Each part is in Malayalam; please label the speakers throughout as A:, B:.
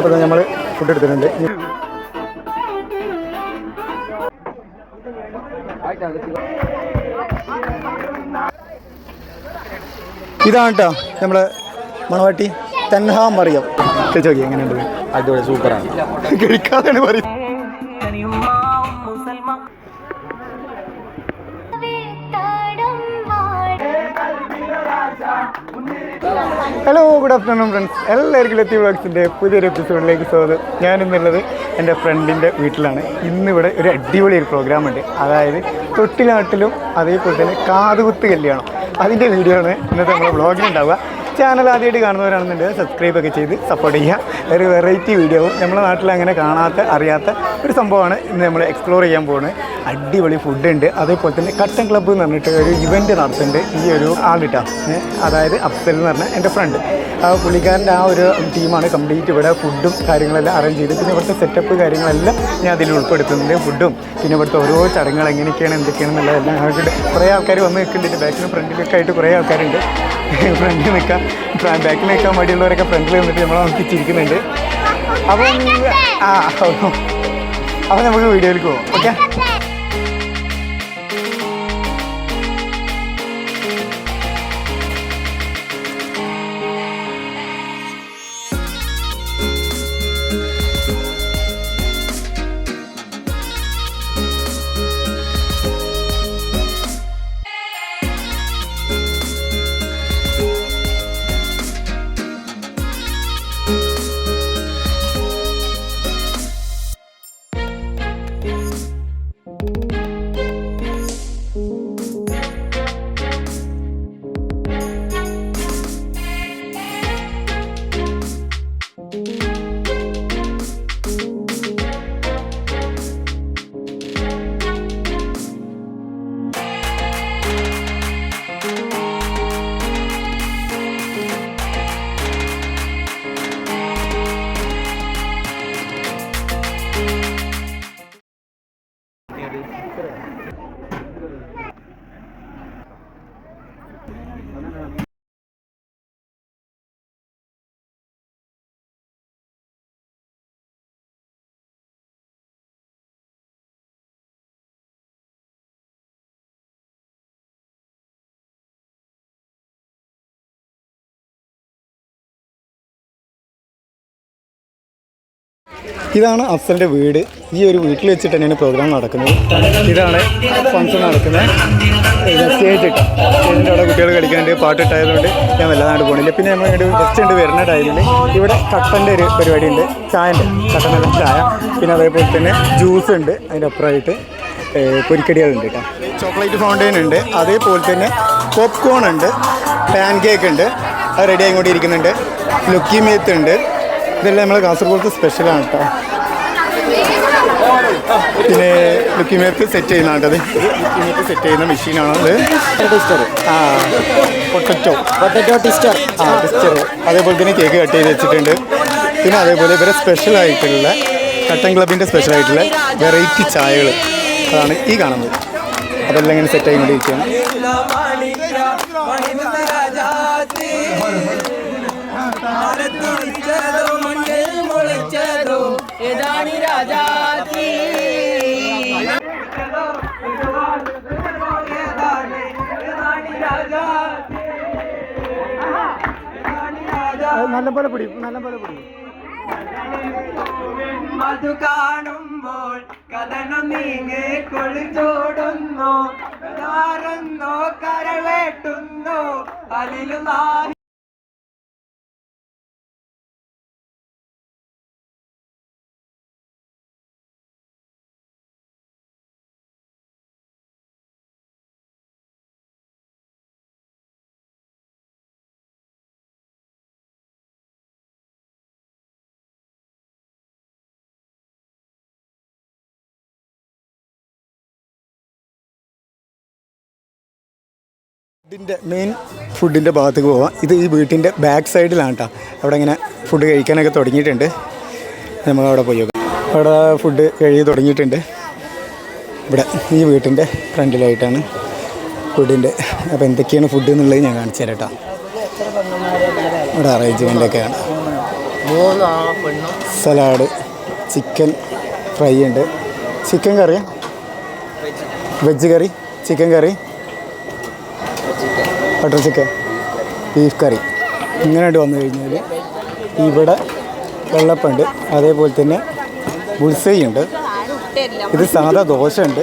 A: അപ്പോൾ നമ്മൾ ഫുഡ് എടുത്തിട്ടുണ്ട്. ഇതാണ് കേട്ടോ നമ്മളെ മണവാട്ടി തെൻഹാ മറിയം ചോദിച്ചു നോക്കി എങ്ങനെയുണ്ട്?
B: അടിപൊളി സൂപ്പറാണ്.
A: കഴിക്കാതെയാണ് പറയുന്നത്. ഹലോ ഗുഡ് ആഫ്റ്റർനൂൺ ഫ്രണ്ട്സ് എല്ലാവർക്കും ലത്തി വ്ളോഗ്സിന്റെ പുതിയൊരു എപ്പിസോഡിലേക്ക് സ്വാഗതം. ഞാനിന്നുള്ളത് എന്റെ ഫ്രണ്ടിന്റെ വീട്ടിലാണ്. ഇന്നിവിടെ ഒരു അടിപൊളി ഒരു പ്രോഗ്രാം ഉണ്ട്. അതായത് തൊട്ടിലാട്ടിലും അതേപോലെ തന്നെ കാതുകുത്ത് കല്യാണം. അതിന്റെ വീഡിയോ ആണ് ഇന്നത്തെ നമ്മുടെ വ്ളോഗിലുണ്ടാവുക ചാനൽ ആദ്യമായിട്ട് കാണുന്നവരാണെന്നുണ്ടെങ്കിൽ സബ്സ്ക്രൈബ് ഒക്കെ ചെയ്ത് സപ്പോർട്ട് ചെയ്യുക. ഒരു വെറൈറ്റി വീഡിയോ നമ്മുടെ നാട്ടിൽ അങ്ങനെ കാണാത്ത അറിയാത്ത ഒരു സംഭവമാണ് ഇന്ന് നമ്മൾ എക്സ്പ്ലോർ ചെയ്യാൻ പോകുന്നത്. അടിപൊളി ഫുഡ് ഉണ്ട്. അതേപോലെ തന്നെ കട്ടൻ ക്ലബ്ബ് എന്ന് പറഞ്ഞിട്ട് ഒരു ഇവന്റ് നടത്തുന്നുണ്ട്. ഈ ഒരു ആളിട്ടാണ് അതായത് അഫ്സൽ എന്ന് പറഞ്ഞ എന്റെ ഫ്രണ്ട് പുള്ളിക്കാരന്റെ ആ ഒരു ടീമാണ് കംപ്ലീറ്റ് ഇവിടെ ഫുഡും കാര്യങ്ങളെല്ലാം അറേഞ്ച് ചെയ്ത്. പിന്നെ ഇവിടുത്തെ സെറ്റപ്പ് കാര്യങ്ങളെല്ലാം ഞാൻ അതിൽ ഉൾപ്പെടുത്തുന്നുണ്ട് ഫുഡും. പിന്നെ ഇവിടുത്തെ ഓരോ ചടങ്ങുകൾ എങ്ങനെയൊക്കെയാണ് എന്തൊക്കെയാണെന്നുള്ളതെല്ലാം ഞങ്ങൾക്ക് കുറേ ആൾക്കാർ വന്ന് നിൽക്കുന്നുണ്ട്. ബാക്കിലും ഫ്രണ്ടിലൊക്കെ ആയിട്ട് കുറേ ആൾക്കാരുണ്ട്. ഫ്രണ്ടിൽ നിൽക്കാൻ ബാക്കിൽ നിൽക്കാൻ മടിയുള്ളവരൊക്കെ ഫ്രണ്ടിൽ നിന്നിട്ട് നമ്മളെ നോക്കി ചിരിക്കുന്നുണ്ട് അപ്പം ആ അപ്പം നമുക്ക് വീഡിയോയിലേക്ക് പോകാം ഓക്കെ? ഇതാണ് അഫ്സലിന്റെ വീട്. ഈ ഒരു വീട്ടിൽ വെച്ചിട്ട് തന്നെയാണ് പ്രോഗ്രാം നടക്കുന്നത്. ഇതാണ് ഫംഗ്ഷൻ നടക്കുന്നത്. സ്റ്റേജ് ഇട്ട. സ്റ്റേജിന്റെ അവിടെ കുട്ടികൾ കളിക്കാണ്ട് പാട്ടിട്ടായതുകൊണ്ട് ഞാൻ വല്ലാതെ പോണില്ല. പിന്നെ നമ്മൾ ഇവിടെ ഫസ്റ്റ് ഉണ്ട് വരുന്ന ടൈമിൽ ഇവിടെ കട്ടന്റെ ഒരു പരിപാടി ഉണ്ട് ചായന്റെ കട്ടന്റെ ചായ. പിന്നെ അതേപോലെ തന്നെ ജ്യൂസ് ഉണ്ട് അതിന്റെ അപ്പുറമായിട്ട്. പൊരിക്കടികളുണ്ട് കേട്ടോ. ചോക്ലേറ്റ് ഫൗണ്ടെയിൻ ഉണ്ട്. അതേപോലെ തന്നെ പോപ്കോൺ ഉണ്ട്. പാൻ കേക്ക് ഉണ്ട്. അത് റെഡി ആയിക്കൊണ്ടിരിക്കുന്നുണ്ട്. ലുക്കി മേത്ത് ഉണ്ട്. ഇതെല്ലാം നമ്മൾ കാസർഗോഡത്തെ സ്പെഷ്യലാണ് കേട്ടോ പിന്നെ ലുക്കിമേർത്ത് സെറ്റ് ചെയ്യുന്ന കേട്ടത് ലുക്കിമേത്ത് സെറ്റ് ചെയ്യുന്ന മെഷീനാണത്
B: ടിസ്റ്റർ
A: ആ പൊട്ടറ്റോ
B: പൊട്ടറ്റോ ടിസ്റ്റർ
A: ആ ടിസ്റ്റർ അതേപോലെ തന്നെ കേക്ക് കട്ട് ചെയ്ത് വെച്ചിട്ടുണ്ട്. പിന്നെ അതേപോലെ ഇവരെ സ്പെഷ്യൽ ആയിട്ടുള്ള കട്ടൻ ക്ലബിന്റെ സ്പെഷ്യൽ ആയിട്ടുള്ള വെറൈറ്റി ചായകൾ അതാണ് ഈ കാണുന്നത്. അതെല്ലാം ഇങ്ങനെ സെറ്റ് ആയി ആയിക്കൊണ്ടിരിക്കുകയാണ് നല്ലപോലെ പിടി നല്ലപോലെ പിടി.
C: മധു കാണുമ്പോൾ കഥനം നീങ്ങി കൊളിച്ചോടുന്നു കരവേട്ടുന്നു അതിലു
A: ഫുഡിന്റെ മെയിൻ ഫുഡിന്റെ ഭാഗത്തേക്ക് പോവാം. ഇത് ഈ വീട്ടിന്റെ ബാക്ക് സൈഡിലാണ് കേട്ടോ അവിടെ ഇങ്ങനെ ഫുഡ് കഴിക്കാനൊക്കെ തുടങ്ങിയിട്ടുണ്ട്. നമുക്ക് അവിടെ പോയി അവിടെ ഫുഡ് കഴുകി തുടങ്ങിയിട്ടുണ്ട്. ഇവിടെ ഈ വീട്ടിന്റെ ഫ്രണ്ടിലായിട്ടാണ് ഫുഡിന്റെ അപ്പോൾ എന്തൊക്കെയാണ് ഫുഡ് എന്നുള്ളത് ഞാൻ കാണിച്ചു തരാം കേട്ടോ ഇവിടെ
B: പെണ്ണും
A: സലാഡ് ചിക്കൻ ഫ്രൈ ഉണ്ട്. Chicken curry veg curry chicken curry butter chicken beef curry ഇങ്ങനെയായിട്ട് വന്നു കഴിഞ്ഞാൽ ഇവിടെ വെള്ളപ്പുണ്ട്. അതേപോലെ തന്നെ ബുൾസൈ ഉണ്ട് ഇത് സാധാ ദോശ ഉണ്ട്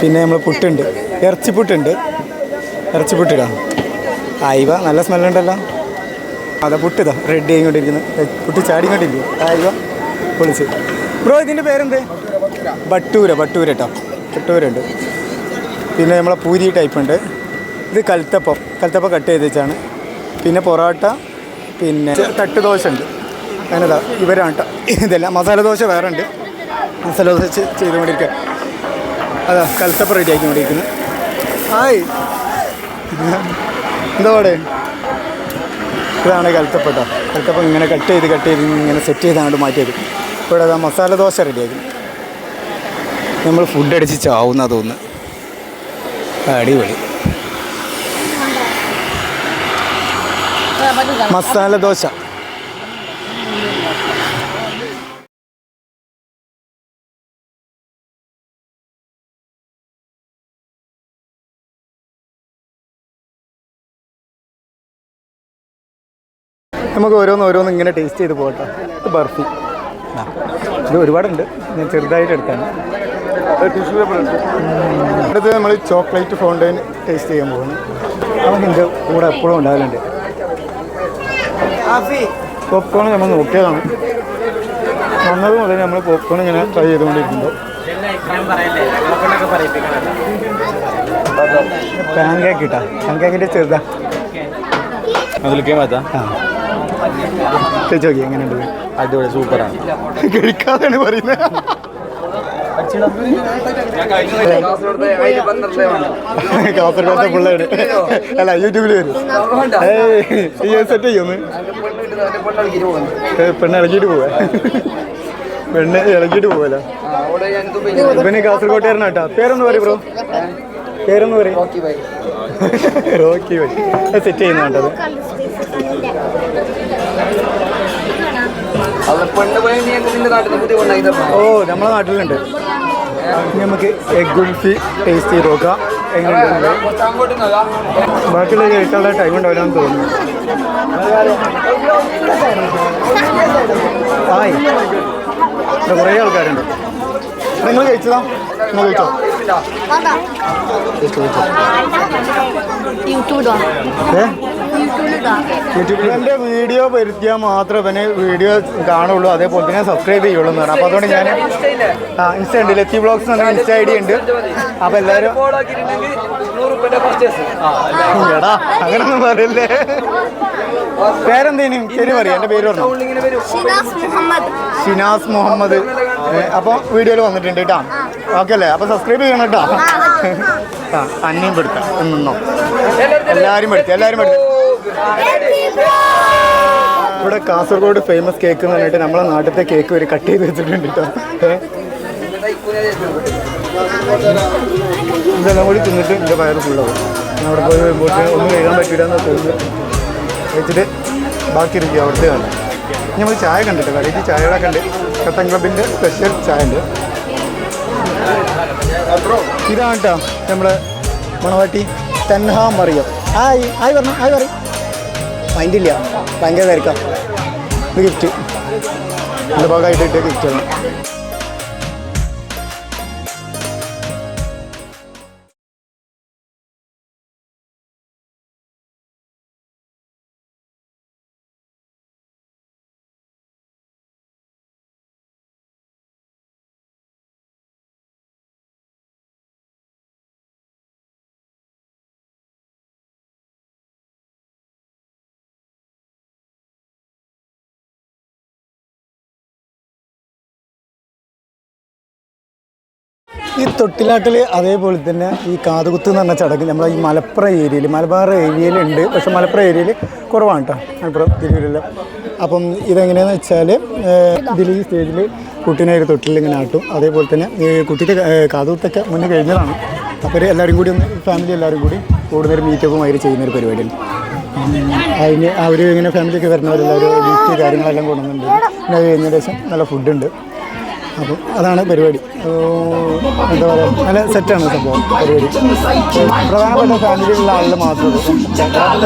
A: പിന്നെ നമ്മൾ പുട്ടുണ്ട്. ഇറച്ചിപ്പുട്ടുണ്ട്. ഇറച്ചിപ്പുട്ടിടാം. ആയിവ നല്ല സ്മെല്ലുണ്ടല്ലോ. അതാ പുട്ടിതാ റെഡി ആയിക്കൊണ്ടിരിക്കുന്നത് പുട്ടി ചാടിക്കൊണ്ടിരിക്കും ആയിവ പൊളിച്ച്. ബ്രോ ഇതിന്റെ പേരെന്ത്? ബട്ടൂര ബട്ടൂര. കേട്ടോ ബട്ടൂരുണ്ട് പിന്നെ നമ്മളെ പൂരി ടൈപ്പ് ഉണ്ട്. ഇത് കൽത്തപ്പം. കൽത്തപ്പം കട്ട് ചെയ്ത് വെച്ചാണ്. പിന്നെ പൊറോട്ട പിന്നെ തട്ട് ദോശ ഉണ്ട്. അങ്ങനെതാ. ഇവരാണ് കേട്ടോ ഇതെല്ലാം മസാല ദോശ വേറെ ഉണ്ട്. മസാല ദോശ ചെയ്ത് ചെയ്തുകൊണ്ടിരിക്കുക അതാ കൽത്തപ്പം റെഡി ആക്കിക്കൊണ്ടിരിക്കുന്നു. ആയി എന്താ പാടെ ഇതാണ് കൽത്തപ്പട്ടോ കൽത്തപ്പം ഇങ്ങനെ കട്ട് ചെയ്ത് കട്ട് ചെയ്ത് ഇങ്ങനെ സെറ്റ് ചെയ്താണ്ട് മാറ്റിയത്. ഇവിടെ മസാല ദോശ റെഡിയാക്കി നമ്മൾ ഫുഡ് അടിച്ച് ചാവുന്ന തോന്നുന്നു. അടിപൊളി. മസാല ദോശ. നമുക്ക് ഓരോന്ന് ഓരോന്ന് ഇങ്ങനെ ടേസ്റ്റ് ചെയ്ത് പോകട്ടെ. ബർഫി. ഇത് ഒരുപാടുണ്ട്. ഞാൻ ചെറുതായിട്ട് എടുത്താണ് ടിഷ്യൂ പേപ്പർ അടുത്ത് നമ്മൾ ചോക്ലേറ്റ് ഫൗണ്ടൈൻ ടേസ്റ്റ് ചെയ്യാൻ പോകുന്നു. അതൊക്കെ എന്റെ കൂടെ എപ്പോഴും ഉണ്ടാകലുണ്ട്. പോപ്കോൺ നമ്മൾ നോക്കിയതാണ്. വന്നത് മുതൽ നമ്മൾ പോപ്കോൺ ഇങ്ങനെ ട്രൈ ചെയ്തുകൊണ്ടിരിക്കുമ്പോൾ പാൻ കേക്ക് കിട്ടാം പാൻ കേക്കിന്റെ ചെറുതാ.
B: അതിലേക്ക് മാറ്റാം.
A: ആ. കഴിച്ച് നോക്കി എങ്ങനെയുണ്ട്?
B: അടിപൊളി സൂപ്പറാണ്.
A: കഴിക്കാതെയാണ് പറയുന്നത്. കാസർഗോഡത്തെ പിള്ളേര്. അല്ല യൂട്യൂബിൽ വരും. സെറ്റ് ചെയ്യുന്നു. പെണ്ണ് ഇളകിയിട്ട് പോവാ. പെണ്ണ് ഇളകിയിട്ട് പോവല്ലോ. പിന്നെ കാസർഗോട്ടുകാരനാ കേട്ടോ പേരൊന്ന് പറയും ബ്രോ പേരൊന്ന് പറയും. റോക്കി ബൈ സെറ്റ് ചെയ്യുന്ന കേട്ടത് ഓ നമ്മളെ നാട്ടിലുണ്ട്. ഇനി നമുക്ക് എഗ് കുൽഫി ടേസ്റ്റ് ചെയ്ത് നോക്കാം എങ്ങനെയുണ്ട്? ബാക്കിയുള്ള കഴിക്കാനുള്ള ടൈം ഉണ്ടാവില്ലെന്ന് തോന്നുന്നു. ആയി. കുറേ ആൾക്കാരുണ്ട്. നിങ്ങൾ കഴിച്ചതാ നിങ്ങൾ കഴിച്ചോ?
D: യൂട്യൂബ്
A: ഏ? യൂട്യൂബിൽ എന്റെ വീഡിയോ വരുത്തിയാൽ മാത്രമേ ഇവന് വീഡിയോ കാണുള്ളൂ. അതേപോലെ തന്നെ സബ്സ്ക്രൈബ് ചെയ്യുള്ളൂ എന്ന് പറഞ്ഞു. അപ്പോൾ അതുകൊണ്ട് ഞാൻ ആ ഇൻസ്റ്റ ഉണ്ട് ലത്തി ബ്ലോഗ്സ് എന്ന് പറഞ്ഞ ഇൻസ്റ്റ ഐ ഡി ഉണ്ട് അപ്പോൾ എല്ലാവരും എടാ അങ്ങനൊന്നും പറയല്ലേ? പേരെന്തേനും? ശരി പറയാം എന്റെ പേര് പറഞ്ഞു?
D: ഷിനാസ് മുഹമ്മദ്.
A: ഷിനാസ് മുഹമ്മദ്. അപ്പോൾ വീഡിയോയിൽ വന്നിട്ടുണ്ട് കേട്ടോ. ഓക്കെ അല്ലേ? അപ്പോൾ സബ്സ്ക്രൈബ് ചെയ്യണം കേട്ടോ. ആ അന്നയും പെടുത്താം. എന്നോ എല്ലാവരും പെടുത്തി എല്ലാവരും പെടുത്തി. ഇവിടെ കാസർഗോഡ് ഫേമസ് കേക്ക് എന്ന് പറഞ്ഞിട്ട് നമ്മളെ നാട്ടിലത്തെ കേക്ക് ഒരു കട്ട് ചെയ്ത് വെച്ചിട്ടുണ്ട് കേട്ടോ? ഇതെല്ലാം കൂടി തിന്നിട്ട് എന്റെ വയറ് ഫുള്ളാവും അവിടെ പോയി വരുമ്പോൾ ഒന്നും കഴിക്കാൻ പറ്റില്ല തോന്നുന്നു. വെച്ചിട്ട് ബാക്കി ഇരിക്കുക അവിടുത്തെ കാണാം നമ്മൾ ചായ കണ്ടിട്ട് വെറൈറ്റി ചായകളൊക്കെ ഉണ്ട് കട്ടൻ ക്ലബിന്റെ സ്പെഷ്യൽ ചായ ഉണ്ട്. ഇതാണ് കേട്ടോ നമ്മുടെ മണവാട്ടി തൻഹ മറിയം ആയി ആയി പറഞ്ഞു ആയി പറയും. മൈൻഡില്ല ഭയങ്കര തിരക്കാം. ഗിഫ്റ്റ് എന്റെ ഭാഗമായിട്ട് ഗിഫ്റ്റ് ഗിഫ്റ്റാണ് ഈ തൊട്ടിലാട്ടിൽ അതേപോലെ തന്നെ ഈ കാതുകുത്ത് എന്ന് പറഞ്ഞ ചടങ്ങ് നമ്മളെ ഈ മലപ്പുറം ഏരിയയിൽ മലബാർ ഏരിയയിലുണ്ട്. പക്ഷെ മലപ്പുറം ഏരിയയിൽ കുറവാണ് കേട്ടോ മലപ്പുറം തിരുവല്ല അപ്പം ഇതെങ്ങനെയാണെന്ന് വെച്ചാൽ ഇതിൽ ഈ സ്റ്റേജിൽ കുട്ടീനെ ഒരു തൊട്ടിൽ ഇങ്ങനെ ആട്ടും. അതേപോലെ തന്നെ ഈ കുട്ടിയുടെ കാതുകുത്തൊക്കെ മുന്നേ കഴിഞ്ഞതാണ്. അപ്പോൾ എല്ലാവരും കൂടി ഒന്ന് ഫാമിലി എല്ലാവരും കൂടി കൂടുതൽ മീറ്റപ്പും അവർ ചെയ്യുന്നൊരു പരിപാടിയാണ്. അതിന് അവർ ഇങ്ങനെ ഫാമിലിയൊക്കെ വരുന്നവരെല്ലാവരും ലിസ്റ്റ് കാര്യങ്ങളെല്ലാം കൊണ്ടുവന്നിട്ടുണ്ട്. പിന്നെ അത് കഴിഞ്ഞ ശേഷം നല്ല ഫുഡുണ്ട് അപ്പം അതാണ് പരിപാടി. എന്താ പറയുക നല്ല സെറ്റാണ് സംഭവം പരിപാടി. പ്രധാനപ്പെട്ട ഫാമിലിയിലുള്ള ആളുകൾ മാത്രം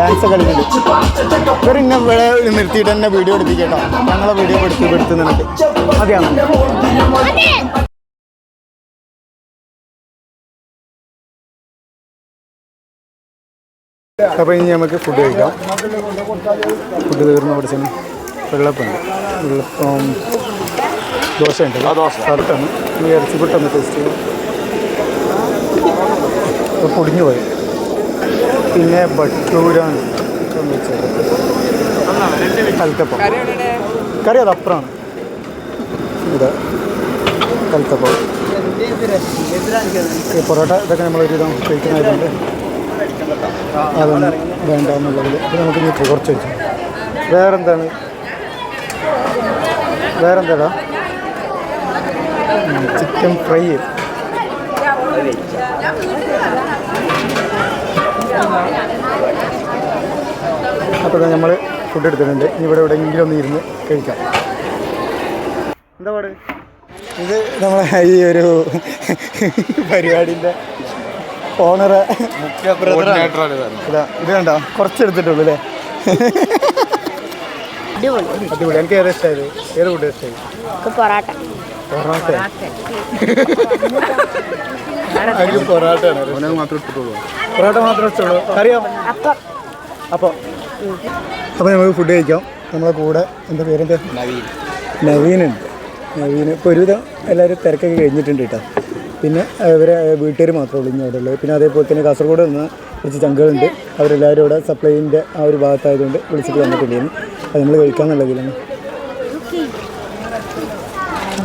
A: ഡാൻസ് കളിക്കുന്നുണ്ട്. ഇവർ വിള നിർത്തിയിട്ട് തന്നെ വീഡിയോ എടുപ്പിക്കട്ടോ. ഞങ്ങളെ വീഡിയോ എടുത്ത് എടുത്തുന്നുണ്ട് അതെയാണ്. അപ്പോൾ ഇനി നമുക്ക് ഫുഡ് കഴിക്കാം. ഫുഡ് തീർന്ന. ചെന്ന് വെള്ളപ്പുണ്ട്. വെള്ളപ്പം ദോശ. ഉണ്ട് സ്ഥലത്താണ്. ഈ ഇറച്ചി ഇറച്ചിപ്പൊട്ടൊന്ന് ടേസ്റ്റ് ചെയ്യും. പൊടിഞ്ഞു പോയി പിന്നെ ബട്ടൂരാണ്. കൽത്തപ്പം. കറി അത് അപ്പുറമാണ് ഇത് കൽത്തപ്പം. ഈ പൊറോട്ട ഇതൊക്കെ നമ്മളൊരു വിധം കഴിക്കുന്നതായതുകൊണ്ട് അതൊന്നും വേണ്ട എന്നുള്ളതിൽ അപ്പോൾ നമുക്ക് ഇനി കുറച്ച് വെച്ചു. വേറെന്താണ്? വേറെന്താടാ? Chicken fry. അപ്പോൾ നമ്മൾ ഫുഡ് എടുത്തിട്ടുണ്ട്. ഇനി ഇവിടെ എവിടെയെങ്കിലും ഒന്ന് ഇരുന്ന് കഴിക്കാം. എന്താ പാട്? ഇത് നമ്മളെ ഈ ഒരു പരിപാടിന്റെ ഓണർ ഇതാ ഇത് കണ്ടോ? കുറച്ചെടുത്തിട്ടുള്ളൂ അല്ലേ?
D: അടിപൊളി.
A: അടിപൊളി. എനിക്ക് ഏതാ ഇഷ്ടമായത് ഏത് ഫുഡ് ഇഷ്ടമായി
D: പൊറാട്ട.
A: പൊറോട്ട. എനിക്ക് പൊറോട്ടയാണ്. മാത്രം പൊറോട്ട മാത്രമേ ഇഷ്ടമുള്ളൂ അറിയാം
D: അപ്പം.
A: അപ്പോൾ അപ്പോൾ നമുക്ക് ഫുഡ് കഴിക്കാം. നമ്മളെ കൂടെ എന്താ പേരെന്താ? നവീനുണ്ട് നവീന് ഇപ്പോൾ ഒരുവിധം എല്ലാവരും തിരക്കൊക്കെ കഴിഞ്ഞിട്ടുണ്ട് കേട്ടോ. പിന്നെ ഇവരെ വീട്ടുകാർ മാത്രമേ ഉള്ളൂ ഇനി അവിടെ ഉള്ളത്. പിന്നെ അതേപോലെ തന്നെ കാസർഗോഡ് നിന്ന് കുറച്ച് ചങ്കുകളുണ്ട്. അവരെല്ലാവരും ഇവിടെ സപ്ലൈന്റെ ആ ഒരു ഭാഗത്തായതുകൊണ്ട് വിളിച്ചിട്ട് വന്നിട്ടുണ്ടായിരുന്നു അത് നമ്മൾ കഴിക്കാമെന്നുള്ളതിലാണ്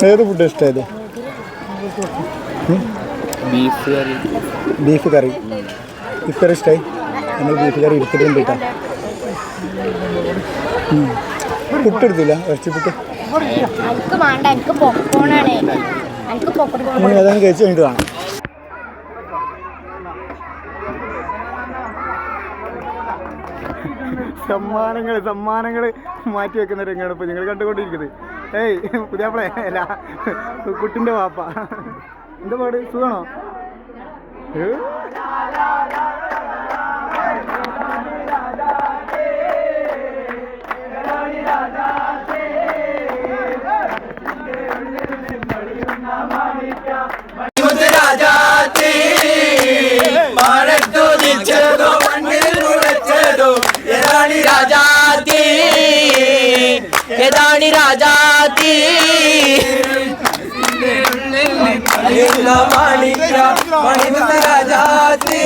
A: ഏത് ഫുഡ് ഇഷ്ടമായത്
B: ബീഫ് കറി.
A: ബീഫ് കറി. ഇത്ര ഇഷ്ടമായി നമ്മൾ ബീഫ് കറി ഇരിക്കലും കേട്ടോ. പുട്ട് പുട്ടെടുത്തില്ല ഇറച്ചി പുട്ട്?
D: എനിക്ക് വേണ്ട എനിക്ക് പോപ്കോണാണ് എനിക്ക് പോപ്കോൺ
A: ഇനി അതാണ് കഴിച്ച് കഴിഞ്ഞിട്ട് കാണാം. സമ്മാനങ്ങൾ സമ്മാനങ്ങൾ മാറ്റി വെക്കുന്ന രംഗമാണ് ഇപ്പോൾ നിങ്ങൾ കണ്ടുകൊണ്ടിരിക്കുന്നത്. ഏയ് പുതിയാപ്പിളെ അല്ല കുട്ടിന്റെ വാപ്പ. എന്താ പാട്? സുഖമാണോ
C: மாணிக்கா மாணிக்கா மணிவந்த ராஜாத்தே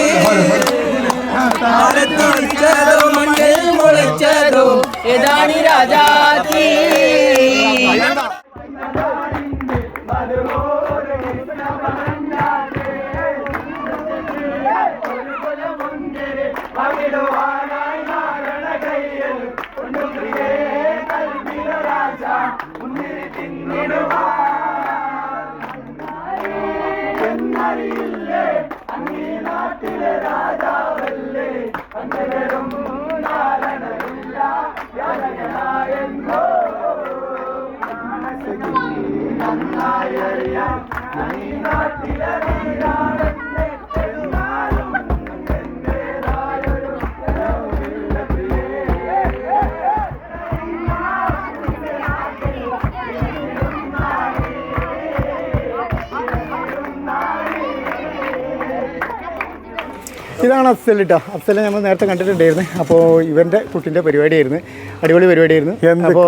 C: மரத்துடிச்சதோ மண்ணில் முளைச்சதோ எதானி ராஜாத்தே கையில் ஒன்று
A: ഇതാണ് അഫ്സൽ കേട്ടോ അഫ്സലെ നമ്മൾ നേരത്തെ കണ്ടിട്ടുണ്ടായിരുന്നു. അപ്പോൾ ഇവന്റെ കുട്ടിന്റെ പരിപാടിയായിരുന്നു. അടിപൊളി പരിപാടിയായിരുന്നു. അപ്പോൾ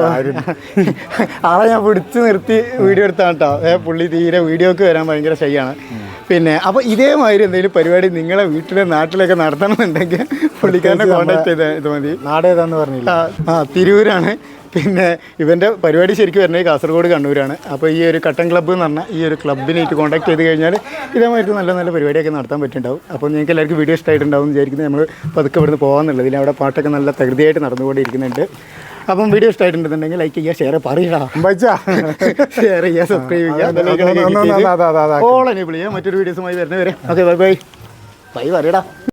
A: ആളെ ഞാൻ പിടിച്ച് നിർത്തി വീഡിയോ എടുത്താണ് കേട്ടോ പുള്ളി തീരെ വീഡിയോക്ക് വരാൻ ഭയങ്കര ശൈയാണ് പിന്നെ അപ്പോൾ ഇതേമാതിരി എന്തെങ്കിലും പരിപാടി നിങ്ങളെ വീട്ടിലെ നാട്ടിലൊക്കെ നടത്തണമെന്നുണ്ടെങ്കിൽ പുള്ളിക്കാരനെ കോൺടാക്ട് ചെയ്താൽ ഇത് മതി.
B: നാടേതാന്ന് പറഞ്ഞില്ല?
A: ആ, തിരൂരാണ്. പിന്നെ ഇവന്റെ പരിപാടി ശരിക്കും വരുന്നത് കാസർഗോഡ് കണ്ണൂരാണ്. അപ്പോൾ ഈ ഒരു കട്ടൻ ക്ലബ്ബ് എന്ന് പറഞ്ഞാൽ ഈ ഒരു ക്ലബിനായിട്ട് കോൺടാക്ട് ചെയ്ത് കഴിഞ്ഞാൽ ഇതേമാതിരി നല്ല നല്ല പരിപാടിയൊക്കെ നടത്താൻ പറ്റുന്നുണ്ടാവും. അപ്പോൾ നിങ്ങൾക്ക് എല്ലാവർക്കും വീഡിയോ ഇഷ്ടമായിട്ടുണ്ടാവും വിചാരിക്കുന്നത് നമ്മൾ പതുക്കെ ഇവിടുന്ന് പോകാമെന്നുള്ളതിൽ അവിടെ പാട്ടൊക്കെ നല്ല തകൃതിയായിട്ട് നടന്നുകൊണ്ടിരിക്കുന്നുണ്ട്. അപ്പം വീഡിയോ ഇഷ്ടമായിട്ടുണ്ടെന്നുണ്ടെങ്കിൽ ലൈക്ക് ചെയ്യുക ഷെയർ പറയടാ ഷെയർ ചെയ്യുക സബ്സ്ക്രൈബ് ചെയ്യുക. ഓൾ എനേബിൾ ചെയ്യുക. മറ്റൊരു വീഡിയോസുമായി വരുന്നവരെ. ഓക്കെ ബൈ ബൈ ബൈ പറയടാ.